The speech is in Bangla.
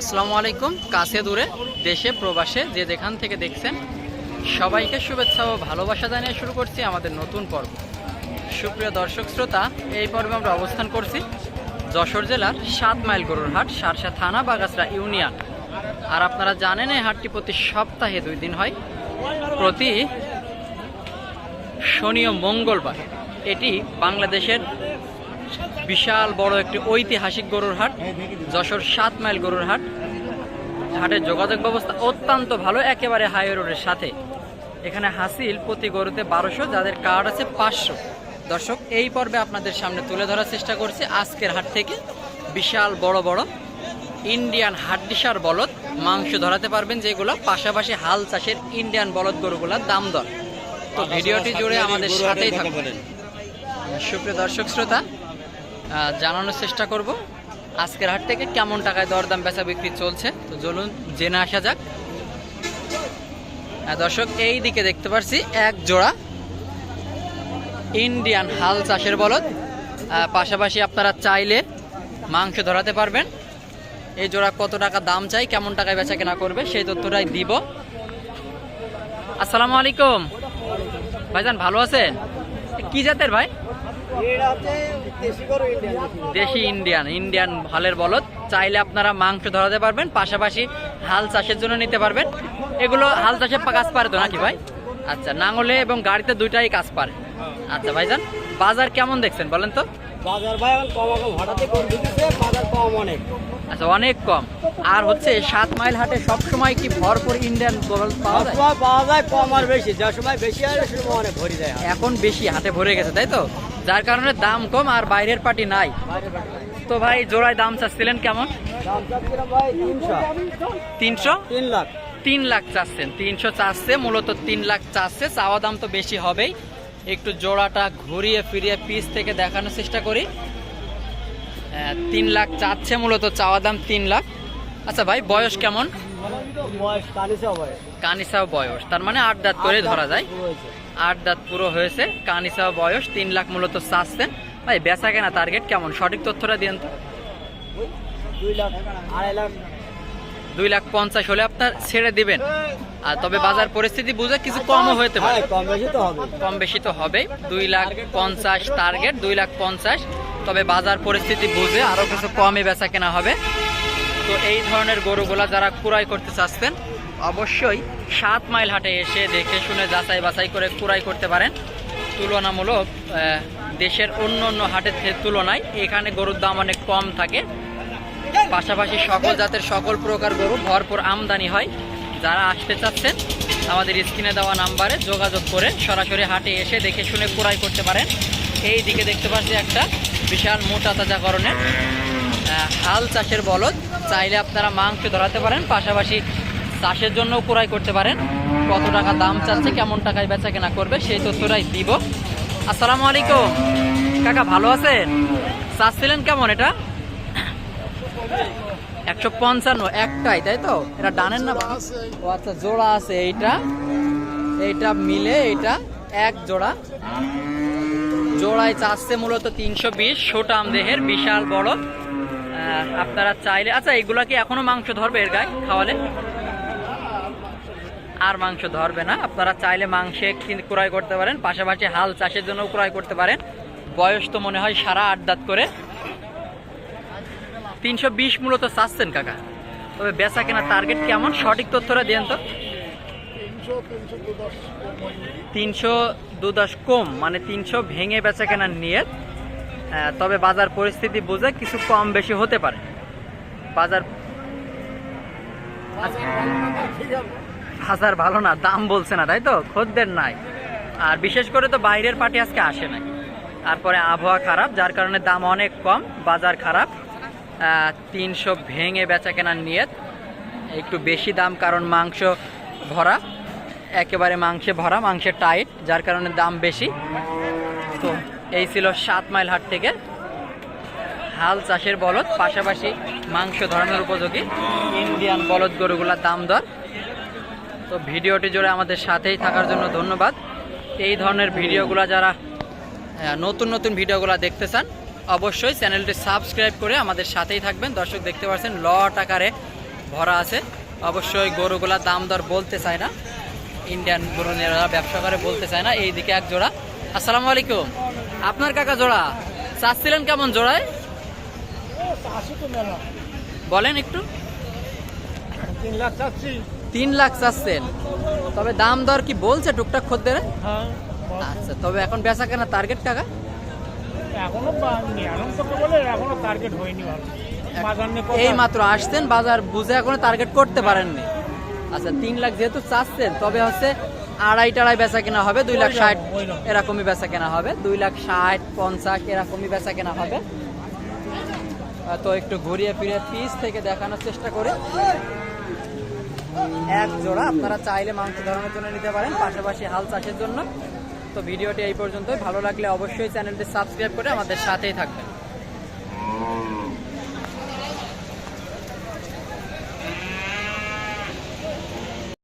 আসসালামু আলাইকুম। কাছে দূরে, দেশে, প্রবাসে যে যেখান থেকে দেখছেন, সবাইকে শুভেচ্ছা ও ভালোবাসা জানিয়ে শুরু করছি আমাদের নতুন পর্ব। সুপ্রিয় দর্শক শ্রোতা, এই পর্বে আমরা অবস্থান করছি যশোর জেলার সাত মাইল গরুর হাট, সারসা থানা, বাগাসরা ইউনিয়ন। আর আপনারা জানেন, এই হাটটি প্রতি সপ্তাহে দুই দিন হয়। প্রতি শনি ও মঙ্গলবার এটি বাংলাদেশের বিশাল বড় একটি ঐতিহাসিক গরুর হাট যশোর সাত মাইল গরুর হাট। হাটের যোগাযোগ ব্যবস্থা অত্যন্ত ভালো একেবারে হাই রোডের সাথে। এখানে হাসিল প্রতি গরুতে বারোশো যাদের কার্ড আছে পাঁচশো। দর্শক এই পর্বে আপনাদের সামনে তুলে ধরার চেষ্টা করছি আজকের হাট থেকে। বিশাল বড় বড় ইন্ডিয়ান হাড্ডিসার বলদ মাংস ধরাতে পারবেন যেগুলো পাশাপাশি হাল চাষের ইন্ডিয়ান বলদ গরুগুলোর দাম দর। তো ভিডিওটি জুড়ে আমাদের সাথেই থাকবেন সুপ্রিয় দর্শক শ্রোতা জানানোর চেষ্টা করব। আজকের হাট থেকে কেমন টাকায় দরদাম বেচা বিক্রি চলছে? তো চলুন জেনে আসা যাক। দর্শক, এই দিকে দেখতে পাচ্ছি এক জোড়া ইন্ডিয়ান হাল চাষের বলদ। পাশাপাশি আপনারা চাইলে মাংস ধরাতে পারবেন। এই জোড়া কত টাকা দাম চাই, কেমন টাকায় বেচা কেনা করবে, সেই তথ্যটাই দিব। আসসালামু আলাইকুম। ভাইজান, ভালো আছেন? কি জাতের ভাই? দেশি ইন্ডিয়ান ইন্ডিয়ান হালের বলদ। চাইলে আপনারা মাংস ধরাতে পারবেন পাশাপাশি হাল চাষের জন্য নিতে পারবেন। এগুলো হাল চাষের কাজ পারে তো নাকি ভাই? আচ্ছা নাঙলে এবং গাড়িতে দুইটাই কাজ পারে। আচ্ছা ভাইজান বাজার কেমন দেখছেন বলেন তো? বাজার ভাই এখন কম কম হঠাৎই কম দিতেছে বাজার কম অনেক। আচ্ছা অনেক কম। আর হচ্ছে সাত মাইল হাটে সবসময় কি ভরপুর ইন্ডিয়ান পাওয়া যায়? পাওয়া যায় কম আর বেশি। যে সময় বেশি সময় অনেক ভরি যায় এখন বেশি হাটে ভরে গেছে তাই তো? যার কারণে দাম কম আর বাইরের পার্টি নাই। তো ভাই, জোড়ায় দাম চাচ্ছিলেন কেমন? তিনশো? তিন লাখ তিন লাখ চাচ্ছেন, তিনশো চাচ্ছে, মূলত তিন লাখ চাচ্ছে, চাওয়া দাম তো বেশি হবেই। একটু জোড়াটা ঘুরিয়ে ফিরিয়ে পিস থেকে দেখানোর চেষ্টা করি। তিন লাখ চাচ্ছে, মূলত চাওয়া দাম তিন লাখ। আচ্ছা ভাই, বয়স কেমন? কানিসাও বয়স। তার মানে আট দাঁত করে ধরা যায়। আট দাঁত পুরো হয়েছে কানিসাও বয়স তিন লাখ মূলত চাচ্ছেন ভাই বেচা কেনা টার্গেট কেমন? সঠিক তথ্যটা দিন তো। দুই লাখ পঞ্চাশ হলে আপনার ছেড়ে দিবেন। আর তবে বাজার পরিস্থিতি বুঝে কিছু কমও হতে পারে। হ্যাঁ কম বেশি তো হবে। কম বেশি তো হবে। দুই লাখ পঞ্চাশ টার্গেট দুই লাখ পঞ্চাশ। তবে বাজার পরিস্থিতি বুঝে আরও কিছু কমে বেচা কেনা হবে। তো এই ধরনের গরুগুলা যারা ক্রয় করতে চাচ্ছেন, অবশ্যই সাত মাইল হাটে এসে দেখে শুনে যাচাই বাছাই করে ক্রয় করতে পারেন। তুলনামূলক দেশের অন্য অন্য হাটের তুলনায় এখানে গরুর দাম অনেক কম থাকে। পাশাপাশি সকল জাতের সকল প্রকার গরু ভরপুর আমদানি হয়। যারা আসতে চাচ্ছেন, আমাদের স্ক্রিনে দেওয়া নাম্বারে যোগাযোগ করে সরাসরি হাটে এসে দেখে শুনে ক্রয় করতে পারেন। এই দিকে দেখতে পাচ্ছি একটা বিশাল মোটা তাজাকরণের হাল চাষের বলদ। চাইলে আপনারা মাংস ধরাতে পারেন, পাশাপাশি চাষের জন্য ক্রয় করতে পারেন। কত টাকা দাম চাচ্ছে, কেমন টাকায় বেচা কেনা করবে, সেই তথ্যটাই দিব। আসসালামু আলাইকুম। কাকা, ভালো আছেন? চাচ্ছিলেন কেমন এটা? একশো পঞ্চান্ন, একটাই, তাই তো? এটা ডানেন না? ও আচ্ছা জোড়া আছে এইটা। এইটা মিলে এইটা এক জোড়া। জোড়ায় চাচ্ছে মূলত তিনশো বিশ সোটাম দেহের বিশাল বড়। আপনারা চাইলে আচ্ছা এগুলা কি এখনও মাংস ধরবে এর গায়ে খাওয়ালে? আর মাংস ধরবে না। আপনারা চাইলে মাংসে ক্রয় করতে পারেন, পাশাপাশি হাল চাষের জন্য ক্রয় করতে পারেন। বয়স তো মনে হয় সারা আট দাঁত করে। তিনশো বিশ মূলত চাচ্ছেন কাকা। তবে বেচা কেনা টার্গেট কেমন? সঠিক তথ্যটা দেন তো। তিনশো দু দশ কম মানে তিনশো ভেঙে বেচা কেনার নিয়ে তবে বাজার পরিস্থিতি বুঝে কিছু কম বেশি হতে পারে। বাজার বাজার ভালো না, দাম বলছে না, তাই তো? খদ্দের নাই। আর বিশেষ করে তো বাইরের পার্টি আজকে আসে নাই। তারপরে আবহাওয়া খারাপ, যার কারণে দাম অনেক কম, বাজার খারাপ। তিনশো ভেঙে বেচা কেনার নিয়ত। একটু বেশি দাম, কারণ মাংস ভরা। একেবারে মাংসে ভরা মাংসের টাইট, যার কারণে দাম বেশি। তো এই ছিল সাত মাইল হাট থেকে হাল চাষের বলদ, পাশাপাশি মাংস ধরানোর উপযোগী ইন্ডিয়ান বলদ গরুগুলার দাম দর। তো ভিডিওটি জুড়ে আমাদের সাথেই থাকার জন্য ধন্যবাদ। এই ধরনের ভিডিওগুলো যারা নতুন নতুন ভিডিওগুলো দেখতে চান, অবশ্যই চ্যানেলটি সাবস্ক্রাইব করে আমাদের সাথেই থাকবেন। দর্শক দেখতে পাচ্ছেন, লট আকারে ভরা আছে। অবশ্যই গরুগুলার দাম দর বলতে চায় না। ইন্ডিয়ান গরু ব্যবসা করে বলতে চায় না, এইদিকে এক জোড়া। আসসালামু আলাইকুম। আপনার কাকা জোড়া চাচ্ছিলেন কেমন জোড়ায়? বলেন একটু। তিন লাখ চাচ্ছি তিন লাখ চাচ্ছেন। তবে দাম দর কি বলছে টুকটাক খদ্দের? আচ্ছা তবে এখন বেচা কেনা টার্গেট কাকা? এখনও নিরানব্বই বলে এখনও টার্গেট হয়নি এই মাত্র আসছেন বাজার বুঝে এখনও টার্গেট করতে পারেননি। আচ্ছা তিন লাখ যেহেতু চাচ্ছেন তবে হচ্ছে আড়াই টাড়াই বেচা কেনা হবে দুই লাখ ষাট। এরকমই বেচা কেনা হবে দুই লাখ ষাট পঞ্চাশ এরকমই বেচা কেনা হবে। তো একটু ঘুরিয়ে ফিরে পিস থেকে দেখানোর চেষ্টা করে। এক জোড়া আপনারা চাইলে মাংস ধরানোর জন্য নিতে পারেন পাশাপাশি হাল চাষের জন্য। তো ভিডিওটি এই পর্যন্তই ভালো লাগলে অবশ্যই চ্যানেলটি সাবস্ক্রাইব করে আমাদের সাথেই থাকবেন।